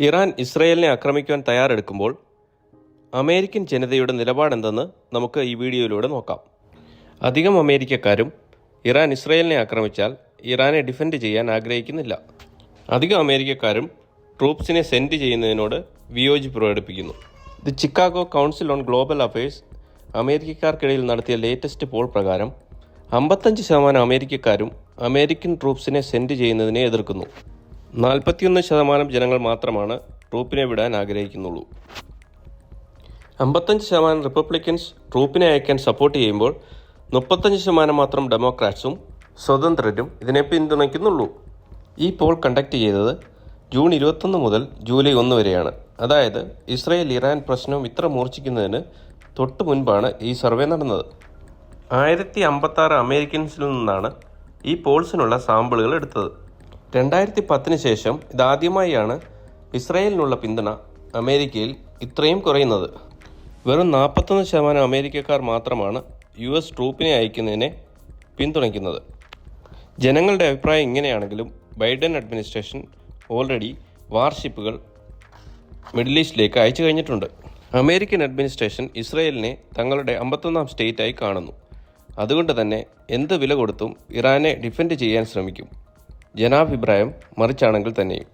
Iran ഇസ്രയേലിനെ ആക്രമിക്കുവാൻ തയ്യാറെടുക്കുമ്പോൾ American ജനതയുടെ നിലപാടെന്തെന്ന് നമുക്ക് ഈ വീഡിയോയിലൂടെ നോക്കാം. അധികം അമേരിക്കക്കാരും ഇറാൻ ഇസ്രയേലിനെ ആക്രമിച്ചാൽ ഇറാനെ ഡിഫെൻഡ് ചെയ്യാൻ ആഗ്രഹിക്കുന്നില്ല. അധികം അമേരിക്കക്കാരും ട്രൂപ്സിനെ സെൻഡ് ചെയ്യുന്നതിനോട് വിയോജിപ്പ് പ്രകടിപ്പിക്കുന്നു. The Chicago Council on Global Affairs അമേരിക്കക്കാർക്കിടയിൽ നടത്തിയ ലേറ്റസ്റ്റ് പോൾ പ്രകാരം അമ്പത്തഞ്ച് ശതമാനം അമേരിക്കക്കാരും അമേരിക്കൻ ട്രൂപ്സിനെ സെൻഡ് ചെയ്യുന്നതിനെ എതിർക്കുന്നു. നാൽപ്പത്തിയൊന്ന് ശതമാനം ജനങ്ങൾ മാത്രമാണ് ട്രൂപ്പിനെ വിടാൻ ആഗ്രഹിക്കുന്നുള്ളൂ. അമ്പത്തഞ്ച് ശതമാനം റിപ്പബ്ലിക്കൻസ് ട്രൂപ്പിനെ അയക്കാൻ സപ്പോർട്ട് ചെയ്യുമ്പോൾ മുപ്പത്തഞ്ച് ശതമാനം മാത്രം ഡെമോക്രാറ്റ്സും സ്വതന്ത്രരും ഇതിനെ പിന്തുണയ്ക്കുന്നുള്ളൂ. ഈ പോൾ കണ്ടക്ട് ചെയ്തത് ജൂൺ ഇരുപത്തൊന്ന് മുതൽ ജൂലൈ ഒന്ന് വരെയാണ്. അതായത് ഇസ്രായേൽ ഇറാൻ പ്രശ്നം ഇത്ര മൂർച്ഛിക്കുന്നതിന് തൊട്ട് മുൻപാണ് ഈ സർവേ നടന്നത്. ആയിരത്തി അമ്പത്താറ് അമേരിക്കൻസിൽ നിന്നാണ് ഈ പോൾസിനുള്ള സാമ്പിളുകൾ എടുത്തത്. രണ്ടായിരത്തി പത്തിന് ശേഷം ഇതാദ്യമായാണ് ഇസ്രായേലിനുള്ള പിന്തുണ അമേരിക്കയിൽ ഇത്രയും കുറയുന്നത്. വെറും നാൽപ്പത്തൊന്ന് ശതമാനം അമേരിക്കക്കാർ മാത്രമാണ് യു എസ് ട്രൂപ്പിനെ അയക്കുന്നതിനെ പിന്തുണയ്ക്കുന്നത്. ജനങ്ങളുടെ അഭിപ്രായം ഇങ്ങനെയാണെങ്കിലും ബൈഡൻ അഡ്മിനിസ്ട്രേഷൻ ഓൾറെഡി വാർഷിപ്പുകൾ മിഡിൽ ഈസ്റ്റിലേക്ക് അയച്ചു കഴിഞ്ഞിട്ടുണ്ട്. അമേരിക്കൻ അഡ്മിനിസ്ട്രേഷൻ ഇസ്രയേലിനെ തങ്ങളുടെ അമ്പത്തൊന്നാം സ്റ്റേറ്റായി കാണുന്നു. അതുകൊണ്ട് തന്നെ എന്ത് വില കൊടുത്തും ഇറാനെ ഡിഫെൻഡ് ചെയ്യാൻ ശ്രമിക്കും. ജനാഭിപ്രായം മറിച്ചാണെങ്കിൽ തന്നെയും.